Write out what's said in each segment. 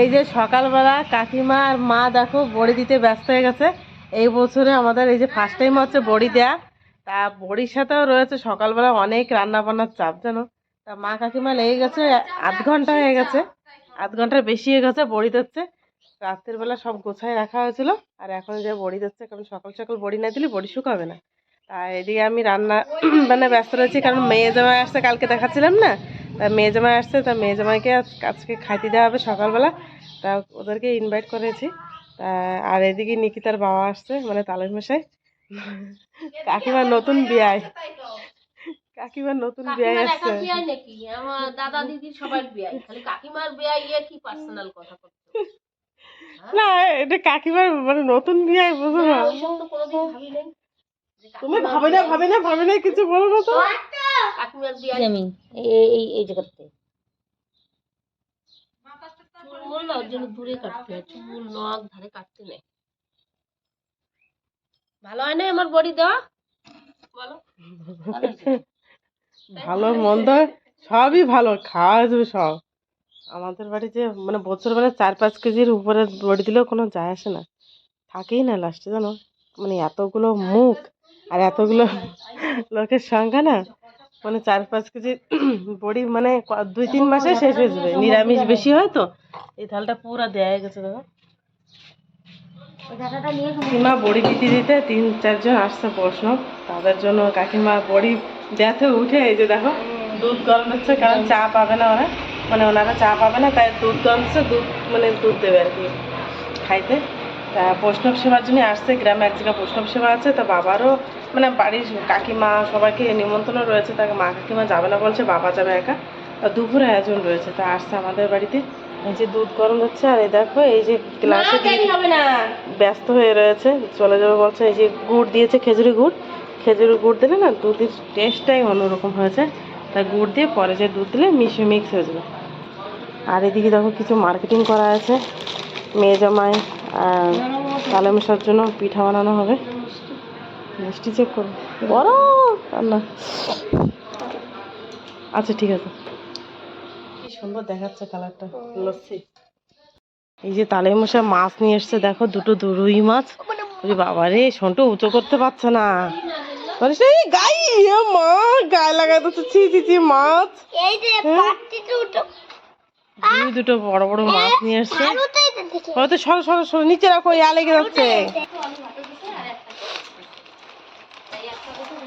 এই যে সকালবেলা কাকিমা আর মা দেখো বড়ি দিতে ব্যস্ত হয়ে গেছে। এই বছরে আমাদের এই যে ফার্স্ট টাইম হচ্ছে বড়ি দেয়া। তা বড়ির সাথেও রয়েছে সকালবেলা অনেক রান্না বান্নার চাপ, জানো? তা মা কাকিমা লেগে গেছে, আধ ঘণ্টা হয়ে গেছে। আধ ঘণ্টার বেশি হয়ে গেছে বড়ি দিচ্ছে। রাতের বেলা সব গোছায় রাখা হয়েছিল। আর এখন যে বড়ি দিচ্ছে, কারণ সকাল সকাল বড়ি না দিলে বড়ি শুকাবে না। আর এদিকে আমি রান্না মানে ব্যস্ত রয়েছি, কারণ মেয়ে জামাই আসছে, কালকে দেখাচ্ছিলাম না। তা মেয়ে জামাই আসছে তা মেয়ে জামাইকে আজ- আজকে খাইতে দেওয়া হবে সকালবেলা। তা ওদেরকে ইনভাইট করেছি। তা আর এদিকে নিকিতার বাবা আসছে মানে তালের মশাই। কাকিমার নতুন বিয়ায়। কাকিমার নতুন কাকিমার আসছে। নাকি? আমার দাদা দিদির সবার বিয়াই খালি কাকিমার বিয়াই ইয়ে কি পার্সোনাল কথা করছ না এটা কাকিমার মানে নতুন বিয়ায় বুঝো না। তুমি ভাবে না ভাবে না ভাবে না কিছু বলো না তো। বিয়াই আমি এই এই এই জায়গাতে না ওর জন্য দূরে কাটতে হয় চুল নখ ধারে কাটতে নেই। ভালো হয় না আমার বডি দেওয়া? বলো। ভালো ভালো মন্দ সবই ভালো খাওয়া যাবে সব। আমাদের বাড়িতে মানে বছর মানে চার পাঁচ কেজির উপরে বড়ি দিলেও কোনো যায় আসে না। থাকেই না লাস্টে জানো? মানে এতগুলো মুখ আর এতগুলো লোকের সংখ্যা না? মানে চার পাঁচ কেজি বড়ি মানে দুই তিন মাসে শেষ হয়ে যাবে। নিরামিষ বেশি হয় তো? এই থালটা পুরো দেয়া হয়ে গেছে দেখো। কাকিমা বড়ি দিতে দিতে তিন চারজন আসছে প্রশ্ন। তাদের জন্য কাকিমা বড়ি দেয়াতে উঠে এই যে দেখো দুধ গরম হচ্ছে কারণ চা পাবে না ওরা। মানে ওনারা চা পাবে না তাই দুধ গরম হচ্ছে দুধ মানে দুধ দেবে আর কি খাইতে। তা বৈষ্ণব সেবার জন্য আসছে গ্রামে এক জায়গায় বৈষ্ণব সেবা আছে তো বাবারও মানে বাড়ির কাকিমা সবাইকে নিমন্ত্রণ রয়েছে তাকে মা কাকিমা যাবে না বলছে বাবা যাবে একা। তা দুপুরে আয়োজন রয়েছে তা আসছে আমাদের বাড়িতে। এই যে দুধ গরম হচ্ছে আর এই দেখো এই যে গ্লাসে হবে ব্যস্ত হয়ে রয়েছে চলে যাবে বলছে এই যে গুড় দিয়েছে খেজুরি গুড়। খেজুরি গুড় দিলে না দুধের টেস্টটাই অন্যরকম হয়েছে তাই গুড় দিয়ে পরে যে দুধ দিলে মিশে মিক্স হয়ে যাবে। আর এদিকে দেখো কিছু মার্কেটিং করা আছে মেয়ে জামাই আর তালে মেশার জন্য পিঠা বানানো হবে। মিষ্টি চেক করো। বড়! রান্না আচ্ছা ঠিক আছে। কি সুন্দর দেখাচ্ছে কালারটা লস্যি। এই যে তালে মশা মাছ নিয়ে এসছে দেখো দুটো দু- রুই মাছ। ওরে বাবা রে সন্টু উঁচু করতে পারছে না। বলে সেই গাই এ মা গায়ে লাগাই তো ছি ছি ছি মাছ। এই যে পাটি দুটো। দুই দুটো বড় বড় মাছ নিয়ে এসছে। হয়তো সরো সরো সরো নিচে রাখো ইয়া লেগে যাচ্ছে।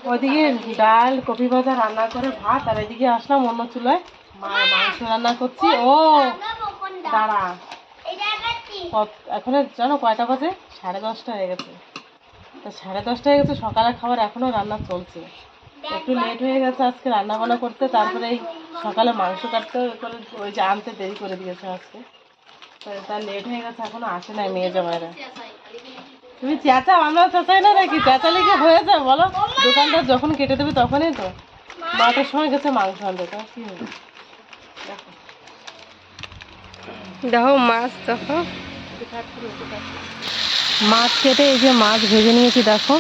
ওইদিকে ডাল, কপি ভাজা রান্না করে ভাত, আর এদিকে আসলাম অন্য চুলায় মা- মাংস রান্না করছি। ও, দাঁড়া। এখন জানো কয়টা বাজে? সাড়ে দশটা হয়ে গেছে। তা সাড়ে দশটা হয়ে গেছে, সকালের খাবার এখনও রান্না চলছে। একটু লেট হয়ে গেছে আজকে রান্না বান্না করতে, তারপরে এই সকালে মাংস কাটতে করে ওই যে আনতে দেরি করে দিয়েছে আজকে। তো লেট হয়ে গেছে, এখনও আসে নাই মেয়ে জামাইরা। তুমি চেঁচাও আমরা চেঁচাই না নাকি? চেঁচালে কি যায় বলো। দোকানটা যখন কেটে দেবে তখনই তো। নটার সময় গেছে মাংস আনতে তো কি দেখো। মাছ দেখো। মাছ কেটে এই যে মাছ ভেজে নিয়েছি দেখো।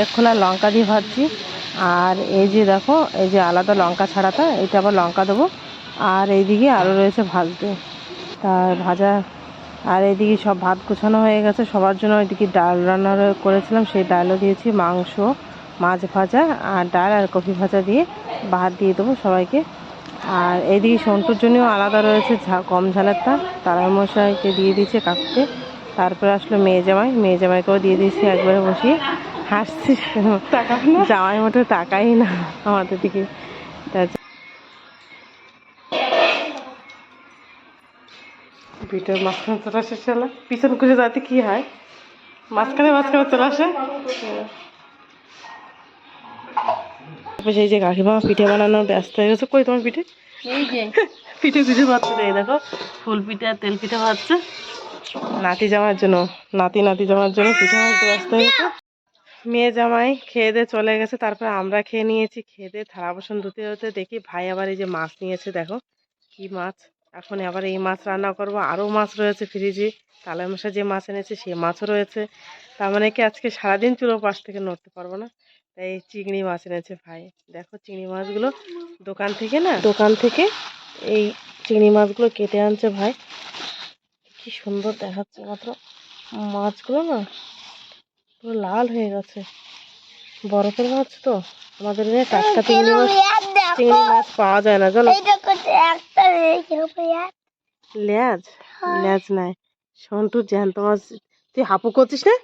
এক খোলা লঙ্কা দিয়ে ভাজছি। আর এই যে দেখো এই যে আলাদা লঙ্কা ছাড়াটা এটা আবার লঙ্কা দেবো। আর এইদিকে আরও রয়েছে ভাজতে। তার ভাজা আর এদিকে সব ভাত গোছানো হয়ে গেছে। সবার জন্য ওইদিকে ডাল রান্না করেছিলাম। সেই ডালও দিয়েছি মাংস মাছ ভাজা আর ডাল আর কফি ভাজা দিয়ে ভাত দিয়ে দেবো সবাইকে। আর এইদিকে সন্টুর জন্যও আলাদা রয়েছে ঝা কম ঝালেরটা। তারা মশাইকে দিয়ে দিয়েছে কাকুকে তারপরে আসলো মেয়ে জামাই মেয়ে জামাইকেও দিয়ে দিয়েছি একবারে বসিয়ে। হাসছি। জামাই মোটে তাকাই না আমাদের দিকে। পিঠের মাঝখানে চলে আসে চলে পিছন খুঁজে যাতে কি হয়? মাঝখানে মাঝখানে চলে আসে। সেই যে কাকিমা পিঠে বানানোর ব্যস্ত হয়ে গেছে। কই তোমার পিঠে? পিঠে পিঠে ভাজছে এই দেখো। ফুল পিঠে আর তেল পিঠে ভাজছে। নাতি জামার জন্য নাতি নাতি জামার জন্য পিঠে ভাজতে ব্যস্ত হয়ে গেছে। মেয়ে জামাই খেয়ে দিয়ে চলে গেছে। তারপর আমরা খেয়ে নিয়েছি খেয়ে দিয়ে থালা বাসন ধুতে ধুতে দেখি। ভাই আবার এই যে মাছ নিয়েছে দেখো। কি মাছ? এখন আবার এই মাছ রান্না করব। আরও মাছ রয়েছে ফ্রিজে। তালে মশা যে মাছ এনেছে, সে মাছও রয়েছে। তার মানে কি আজকে সারাদিন চুলো পাশ থেকে নড়তে পারব না? তাই চিংড়ি মাছ এনেছে ভাই। দেখো চিংড়ি মাছগুলো দোকান থেকে না? দোকান থেকে এই চিংড়ি মাছগুলো কেটে আনছে ভাই। কি সুন্দর দেখাচ্ছে মাত্র। মাছগুলো না পুরো লাল হয়ে গেছে। বরফের মাছ তো? আমাদের এখানে টাটকা চিংড়ি মাছ চিংড়ি মাছ পাওয়া যায় না জানো? ইয়ার ল্যাজ ল্যাজ নাই। সন্টু জ্যান্ত মাছ। তুই হাপু করছিস না?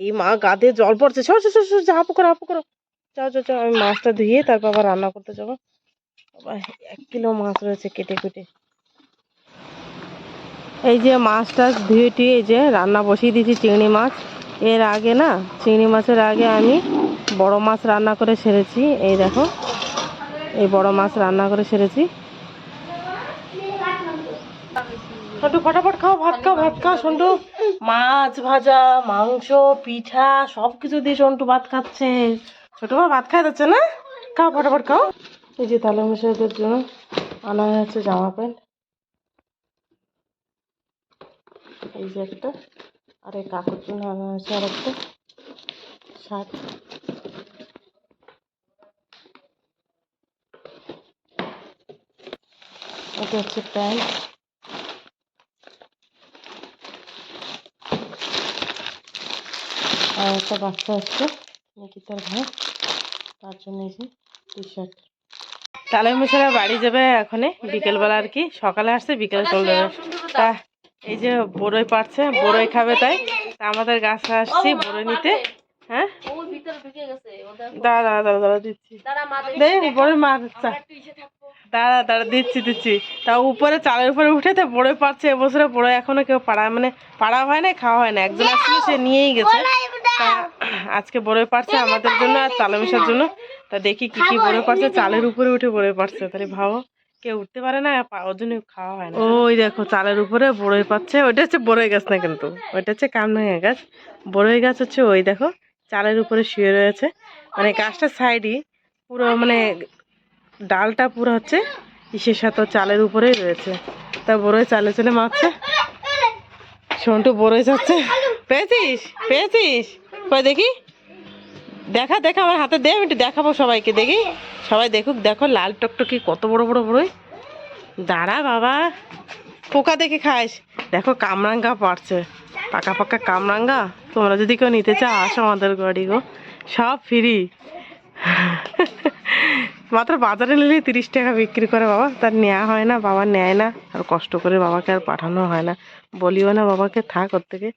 এই মা গা দিয়ে জল পড়ছে। সর সর, সর হাপু করো হাপু করো। যাও যাও যাও আমি মাছটা ধুয়ে তারপর আবার রান্না করতে যাব। এক কিলো মাছ রয়েছে কেটে কেটে। এই যে মাছটা ধুয়ে টুয়ে যে রান্না বসিয়ে দিয়েছি চিংড়ি মাছ। এর আগে না চিংড়ি মাছের আগে আমি বড় মাছ রান্না করে সেরেছি। এই দেখো, এই বড় মাছ রান্না করে সেরেছি। সন্টু, ফটাফট খাও, ভাত খাও ভাত খাও, সন্টু। মাছ ভাজা, মাংস, পিঠা সব কিছু দিয়ে সন্টু ভাত খাচ্ছে। ভাত না? খাও, ফটাফট খাও। এই যে জন্য জামা প্যান্ট। এই যে একটা কাকুর আর একটা শার্ট। এটা হচ্ছে প্যান্ট আর একটা বাচ্চা আসছে নিকিতার ভাই তার জন্য এই যে টি শার্ট তালে মশারা বাড়ি যাবে এখনে বিকেলবেলা আর কি। সকালে আসছে বিকেলে চলে যাবে। তা এই যে বড়ই পারছে বড়ই খাবে তাই। তা আমাদের গাছ আসছি বড়ই নিতে। হ্যাঁ? ওর ভিতরে ঢুকে গেছে। ওদের দাঁড়া দাঁড়া দাঁড়া দাঁড়া দিচ্ছি। তারা মা দেখ বড়ই মার দাঁড়া দাঁড়া দিচ্ছি দিচ্ছি। তা উপরে চালের উপরে উঠে তো বড়ই পাচ্ছে এবছরে বড়ই এখনও কেউ পাড়া মানে পাড়া হয় না খাওয়া হয় না। একজন আসলে সে নিয়েই গেছে। তা আজকে বড়ই পারছে আমাদের জন্য আর তালে মেশার জন্য। তা দেখি কি কি বড়ই পারছে। চালের উপরে উঠে বড়ই পারছে। তাহলে ভাবো কেউ উঠতে পারে না ওর জন্য খাওয়া হয় না। ওই দেখো চালের উপরে বড়ই পাচ্ছে। ওইটা হচ্ছে বড়ই গাছ না কিন্তু ওইটা হচ্ছে কামরাঙা গাছ। বড়ই গাছ হচ্ছে ওই দেখো চালের উপরে শুয়ে রয়েছে। মানে গাছটার সাইডই পুরো মানে ডালটা পুরো হচ্ছে ইসের সাথে চালের উপরেই রয়েছে। তা বড়ই চালে চলে মারছে। সন্টু বড়ই যাচ্ছে। পেয়েছিস? পেয়েছিস? কই দেখি? দেখা দেখা আমার হাতে দে, আমি একটু দেখাবো সবাইকে, দেখি? সবাই দেখুক, দেখো লাল টকটকি কত বড় বড়, বড়ই। দাঁড়া বাবা। পোকা দেখে খাইস। দেখো কামরাঙ্গা পারছে পাকা পাকা কামরাঙ্গা। তোমরা যদি কেউ নিতে চাও, আসো আমাদের গাড়ি গো। সব ফ্রি। মাত্র বাজারে নিলে তিরিশ টাকা বিক্রি করে বাবা। তার নেওয়া হয় না, বাবা নেয় না। আর কষ্ট করে বাবাকে আর পাঠানো হয় না। বলিও না বাবাকে, থাক ওর থেকে।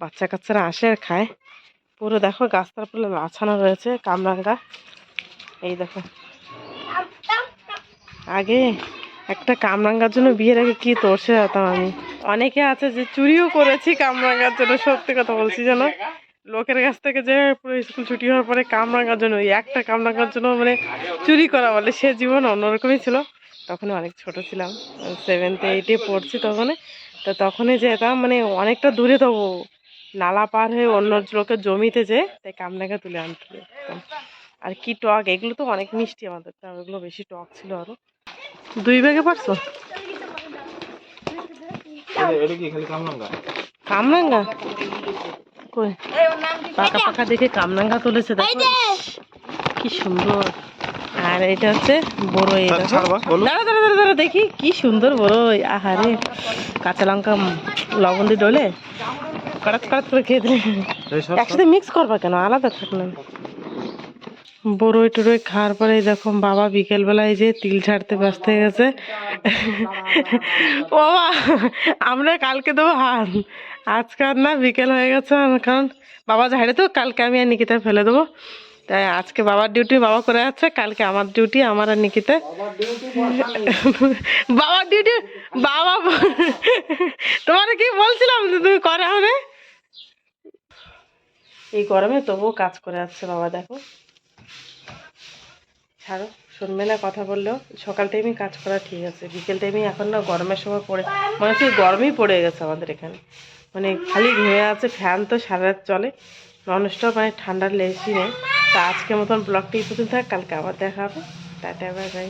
বাচ্চা কাচ্চারা আসে আর খায়। পুরো দেখো গাছটার পুরো লাছানো রয়েছে, কামরাঙ্গা। এই দেখো। আগে একটা কামরাঙ্গার জন্য বিয়ের আগে কি তরসে যেতাম আমি? অনেকে আছে যে চুরিও করেছি কামরাঙ্গার জন্য, সত্যি কথা বলছি জানো? লোকের কাছ থেকে যে পুরো স্কুল ছুটি হওয়ার পরে কামরাঙার জন্য ওই একটা কামরাঙ্গার জন্য মানে চুরি করা বলে। সে জীবন অন্যরকমই ছিল। তখন অনেক ছোট ছিলাম। সেভেন্থে এইটে পড়ছি তখন তো তখনই যেতাম মানে অনেকটা দূরে তবু নালা পার হয়ে অন্য লোকের জমিতে যে তাই কামরাঙ্গা তুলে আনতে। আর কি টক এগুলো তো অনেক মিষ্টি আমাদের তো ওগুলো বেশি টক ছিল আরও। দুই ব্যাগে পারছ? কামরাঙ্গা? কামরাঙ্গা? পাকা পাকা দেখে কামরাঙ্গা তুলেছে দেখো। কি সুন্দর। আর এটা হচ্ছে বড়ই দেখো। ছাড়বা, বলো। দাঁড়া দাঁড়া দাঁড়া দাঁড়া দেখি কি সুন্দর বড়ই। আহারে কাঁচা লঙ্কা লবণ দিয়ে ডলে। কড়াত কড়াত করে খেয়ে দিলে সব একসাথে মিক্স করবা কেন? আলাদা থাক না বড়ই টরই খাওয়ার পরে দেখো বাবা বিকেলবেলায় যে তিল ছাড়তে ব্যস্ত হয়ে গেছে। ও বাবা, আমরা কালকে দেবো হাত আজকে আর না বিকেল হয়ে গেছে কারণ বাবা ঝাড়ে তো, কালকে আমি আর নিকিতা ফেলে দেবো। তাই আজকে বাবার ডিউটি বাবা করে যাচ্ছে, কালকে আমার ডিউটি আমার আর নিকিতে। বাবার ডিউটি বাবা তোমার কি বলছিলাম তুমি করে হবে? এই গরমে তবুও কাজ করে যাচ্ছে বাবা, দেখো। ছাড়ো শুনবে না কথা বললেও সকাল টাইমে কাজ করা ঠিক আছে, বিকেল টাইমে এখন না গরমের সময় পড়ে, মনে হচ্ছে গরমই পড়ে গেছে আমাদের এখানে। মানে খালি ঘুরে আছে, ফ্যান তো সারা রাত চলে। মানুষটাও মানে ঠান্ডার লেসি নেই তা আজকের মতন ব্লগটি এই পর্যন্ত থাক কালকে আবার দেখা হবে। Tata bye bye